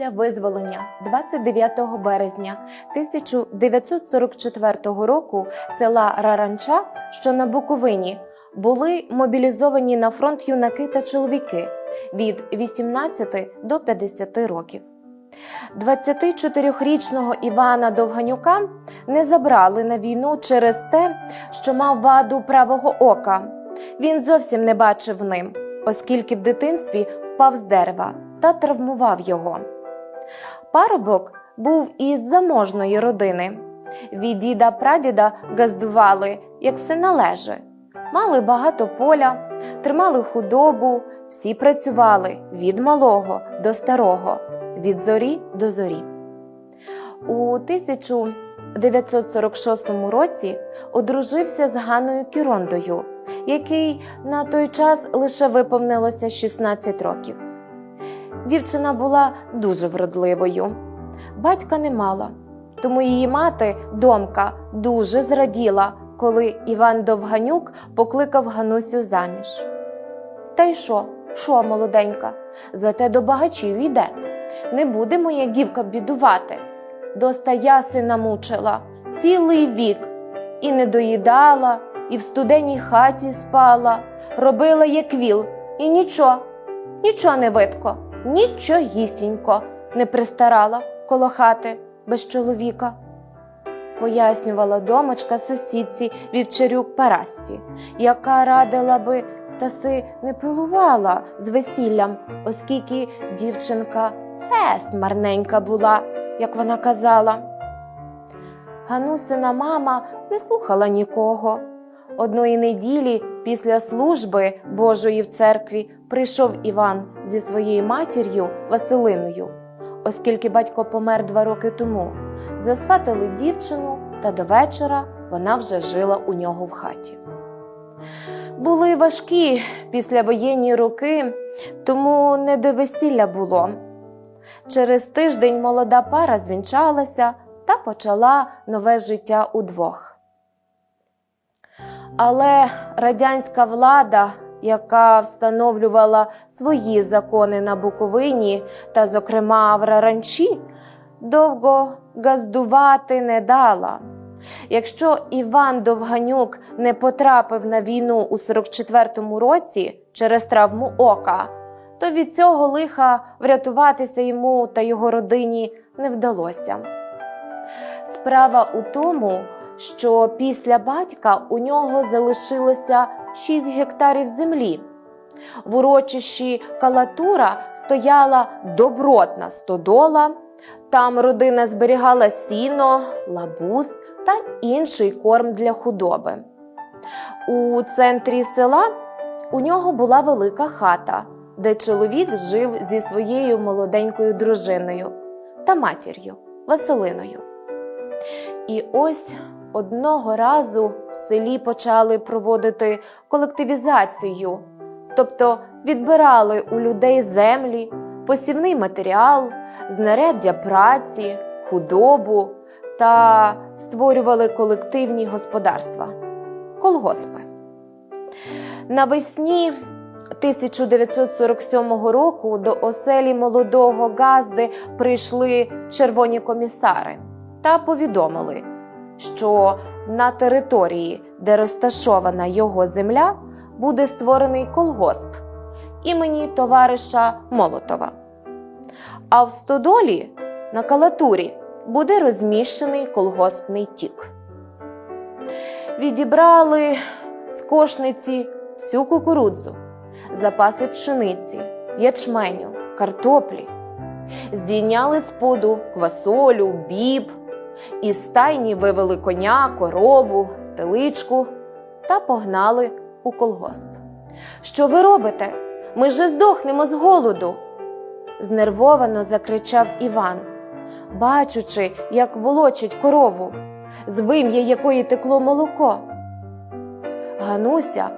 Після визволення 29 березня 1944 року села Раранча, що на Буковині, були мобілізовані на фронт юнаки та чоловіки від 18 до 50 років. 24-річного Івана Довганюка не забрали на війну через те, що мав ваду правого ока. Він зовсім не бачив ним, оскільки в дитинстві впав з дерева та травмував його. Парубок був із заможної родини. Від діда прадіда газдували, як все належи. Мали багато поля, тримали худобу, всі працювали від малого до старого, від зорі до зорі. У 1946 році одружився з Ганною Кірондою, який на той час лише виповнилося 16 років. Дівчина була дуже вродливою. Батька не мала, тому її мати, домка, дуже зраділа, коли Іван Довганюк покликав Ганусю заміж. Та й що, що, молоденька, зате до багачів іде. Не буде моя гівка бідувати. Доста я сина мучила цілий вік, і не доїдала, і в студеній хаті спала, робила як віл, і нічого, нічого не видко, нічогісінько не пристарала коло хати без чоловіка. Пояснювала домочка сусідці вівчарюк Парасці, яка радила би таси не пилувала з весіллям, оскільки дівчинка фест марненька була, як вона казала. Ганусина мама не слухала нікого. Одної неділі після служби Божої в церкві прийшов Іван зі своєю матір'ю Василиною, оскільки батько помер два роки тому. Засватали дівчину, та до вечора вона вже жила у нього в хаті. Були важкі післявоєнні роки, тому не до весілля було. Через тиждень молода пара звінчалася та почала нове життя удвох. Але радянська влада, яка встановлювала свої закони на Буковині та, зокрема, в Раранчі, довго газдувати не дала. Якщо Іван Довганюк не потрапив на війну у 44-му році через травму ока, то від цього лиха врятуватися йому та його родині не вдалося. Справа у тому, що після батька у нього залишилося 6 гектарів землі. В урочищі Калатура стояла добротна стодола, там родина зберігала сіно, лабуз та інший корм для худоби. У центрі села у нього була велика хата, де чоловік жив зі своєю молоденькою дружиною та матір'ю Василиною. І ось одного разу в селі почали проводити колективізацію, тобто відбирали у людей землі, посівний матеріал, знаряддя праці, худобу та створювали колективні господарства колгоспи. Навесні 1947 року до оселі молодого Газди прийшли червоні комісари та повідомили, що на території, де розташована його земля, буде створений колгосп імені товариша Молотова. А в Стодолі на Калатурі буде розміщений колгоспний тік. Відібрали з кошниці всю кукурудзу, запаси пшениці, ячменю, картоплі, здійняли з поду квасолю, біб, із стайні вивели коня, корову, теличку та погнали у колгосп. Що ви робите? Ми же здохнемо з голоду. знервовано закричав Іван, бачучи, як волочить корову, з вим'я якої текло молоко. Гануся,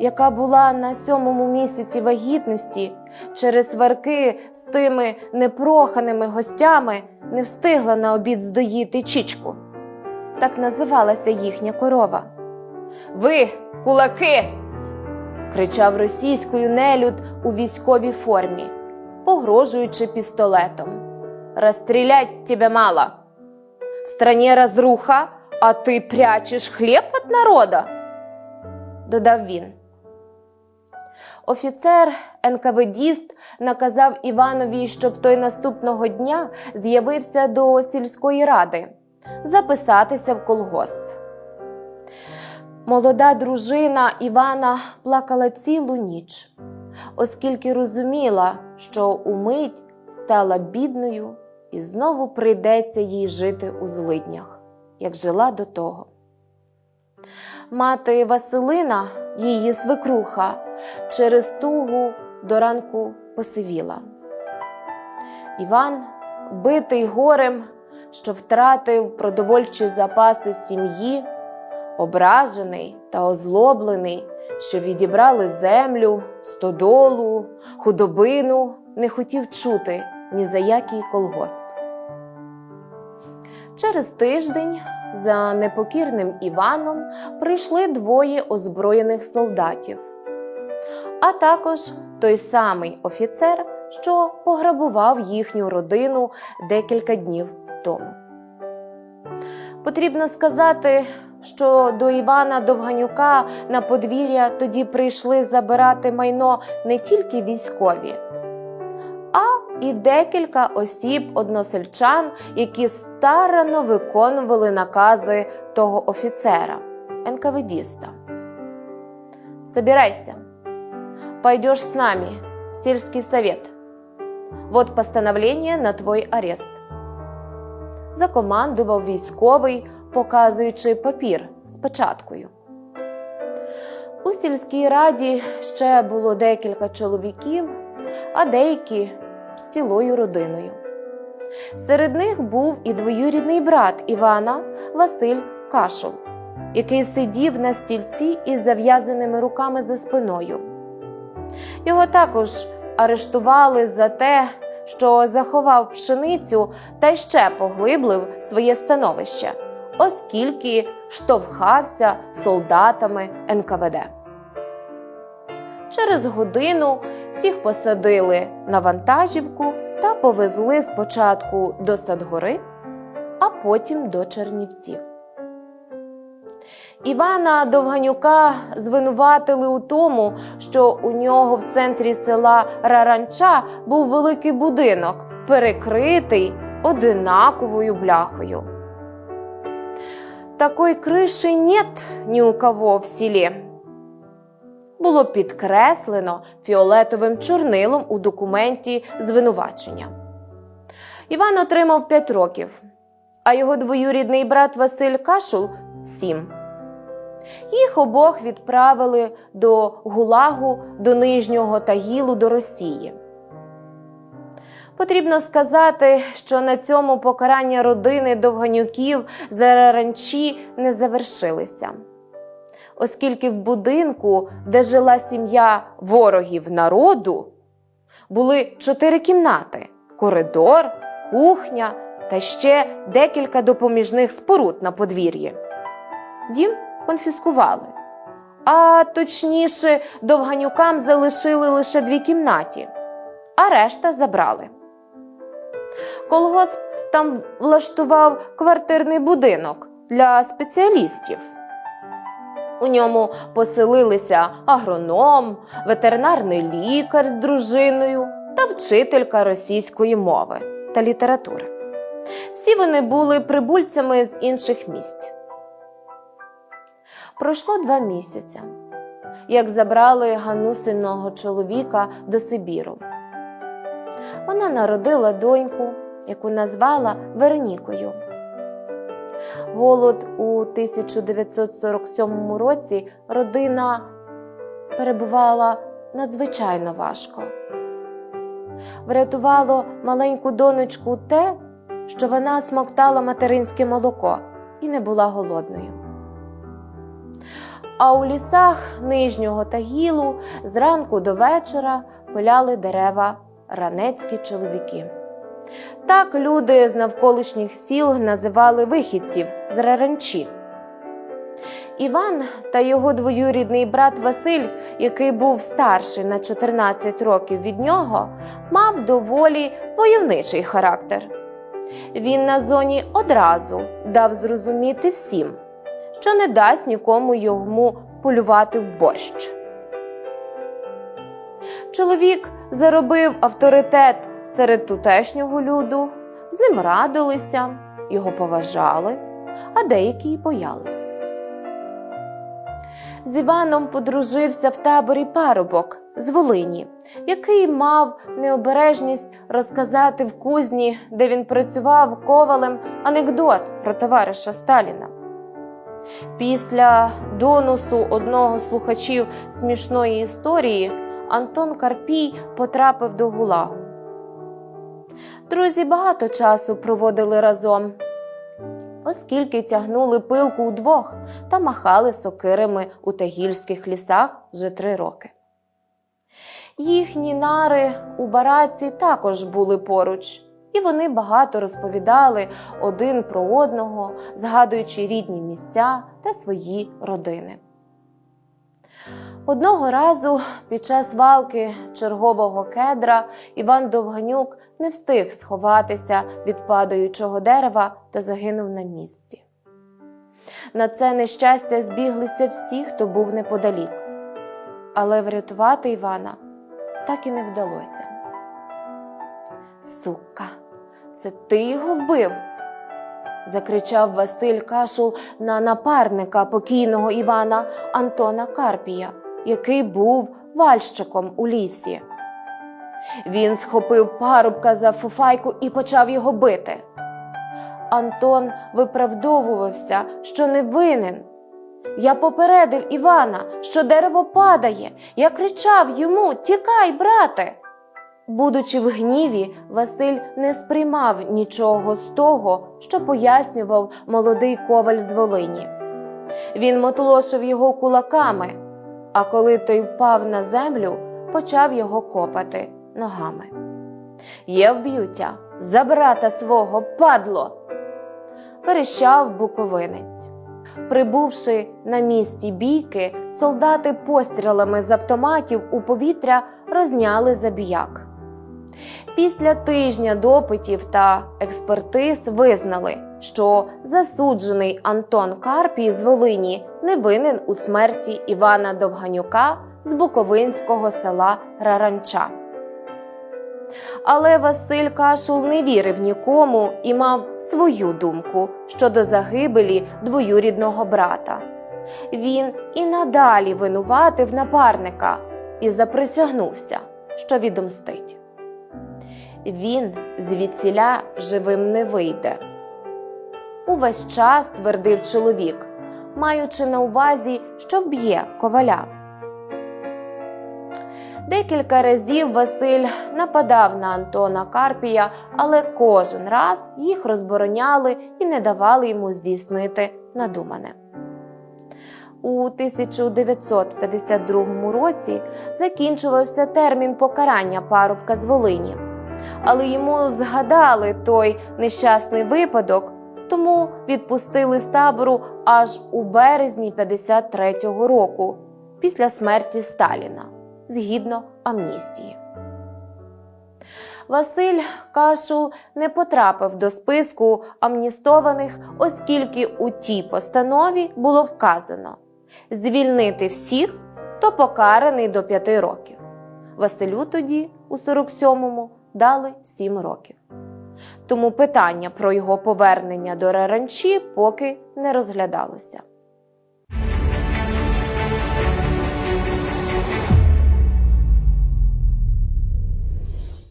яка була на сьомому місяці вагітності, через сварки з тими непроханими гостями не встигла на обід здоїти чічку. Так називалася їхня корова. Ви, кулаки! кричав російською нелюд у військовій формі, погрожуючи пістолетом. расстрелять тебя мало. В стране разруха, а ти прячеш хліб від народа, додав він. Офіцер НКВДіст наказав Іванові, щоб той наступного дня з'явився до сільської ради записатися в колгосп. Молода дружина Івана плакала цілу ніч, оскільки розуміла, що умить стала бідною і знову прийдеться їй жити у злиднях, як жила до того. Мати Василина, її свекруха, через тугу до ранку посивіла. Іван, битий горем, що втратив продовольчі запаси сім'ї, ображений та озлоблений, що відібрали землю, стодолу, худобину, не хотів чути ні за який колгосп. Через тиждень за непокірним Іваном прийшли двоє озброєних солдатів, а також той самий офіцер, що пограбував їхню родину декілька днів тому. Потрібно сказати, що до Івана Довганюка на подвір'я тоді прийшли забирати майно не тільки військові, і декілька осіб односельчан, які старано виконували накази того офіцера, НКВДіста. Собирайся, пойдешь с нами в сельский совет. Вот постановление на твой арест. Закомандував військовий, показуючи папір з печаткою. У сільській раді ще було декілька чоловіків, а деякі з цілою родиною. Серед них був і двоюрідний брат Івана Василь Кашул, який сидів на стільці із зав'язаними руками за спиною. Його також арештували за те, що заховав пшеницю та ще поглиблив своє становище, оскільки штовхався солдатами НКВД. Через годину всіх посадили на вантажівку та повезли спочатку до Садгори, а потім до Чернівців. Івана Довганюка звинуватили у тому, що у нього в центрі села Раранча був великий будинок, перекритий одинаковою бляхою. Такої криші нет ні у кого в селі. Було підкреслено фіолетовим чорнилом у документі звинувачення. Іван отримав 5 років, а його двоюрідний брат Василь Кашул 7. Їх обох відправили до Гулагу, до Нижнього Тагілу, до Росії. Потрібно сказати, що на цьому покарання родини Довганюків за раранчі не завершилися, оскільки в будинку, де жила сім'я ворогів народу, були чотири кімнати: коридор, кухня та ще декілька допоміжних споруд на подвір'ї. Дім конфіскували. А точніше, довганюкам залишили лише дві кімнаті, а решта забрали. Колгосп там влаштував квартирний будинок для спеціалістів. У ньому поселилися агроном, ветеринарний лікар з дружиною та вчителька російської мови та літератури. Всі вони були прибульцями з інших місць. Пройшло два місяці, як забрали ганусиного чоловіка до Сибіру. Вона народила доньку, яку назвала Веронікою. Голод у 1947 році родина перебувала надзвичайно важко. Врятувало маленьку донечку те, що вона смоктала материнське молоко і не була голодною. А у лісах нижнього Тагілу зранку до вечора пиляли дерева ранецькі чоловіки. Так люди з навколишніх сіл називали вихідців з раранчі. Іван та його двоюрідний брат Василь, який був старший на 14 років від нього, мав доволі войовничий характер Він на зоні одразу дав зрозуміти всім, що не дасть нікому йому полювати в борщ. Чоловік заробив авторитет серед тутешнього люду, з ним радилися, його поважали, а деякі й боялись. З Іваном подружився в таборі парубок з Волині, який мав необережність розказати в кузні, де він працював ковалем, анекдот про товариша Сталіна. Після доносу одного слухачів смішної історії Антон Карпій потрапив до гулагу. Друзі багато часу проводили разом, оскільки тягнули пилку удвох та махали сокирами у тагільських лісах вже три роки. Їхні нари у бараці також були поруч, і вони багато розповідали один про одного, згадуючи рідні місця та свої родини. Одного разу під час валки чергового кедра Іван Довганюк не встиг сховатися від падаючого дерева та загинув на місці. На це нещастя збіглися всі, хто був неподалік. Але врятувати Івана так і не вдалося. Сука, це ти його вбив? Закричав Василь Кашул на напарника покійного Івана Антона Карпія, який був вальщиком у лісі. Він схопив парубка за фуфайку і почав його бити. Антон виправдовувався, що не винен. Я попередив Івана, що дерево падає. Я кричав йому Тікай, брате. Будучи в гніві, Василь не сприймав нічого з того, що пояснював молодий коваль з Волині. Він мотлошив його кулаками, а коли той впав на землю, почав його копати ногами. Є вб'юття за брата свого падло. Верещав буковинець. Прибувши на місці бійки, солдати пострілами з автоматів у повітря розняли забіяк. Після тижня допитів та експертиз визнали, що засуджений Антон Карпій з Волині не винен у смерті Івана Довганюка з Буковинського села Раранча. Але Василь Кашул не вірив нікому і мав свою думку щодо загибелі двоюрідного брата. Він і надалі винуватив напарника і заприсягнувся, що відомстить. Він звідсіля живим не вийде. Увесь час твердив чоловік, маючи на увазі, що вб'є коваля. Декілька разів Василь нападав на Антона Карпія, але кожен раз їх розбороняли і не давали йому здійснити надумане. У 1952 році закінчувався термін покарання парубка з Волині, але йому згадали той нещасний випадок, тому відпустили з табору аж у березні 53-го року, після смерті Сталіна згідно амністії. Василь Кашул не потрапив до списку амністованих, оскільки у тій постанові було вказано звільнити всіх, хто покараний до п'яти років. Василю тоді, у 47-му, дали сім років. Тому питання про його повернення до Раранчі поки не розглядалося.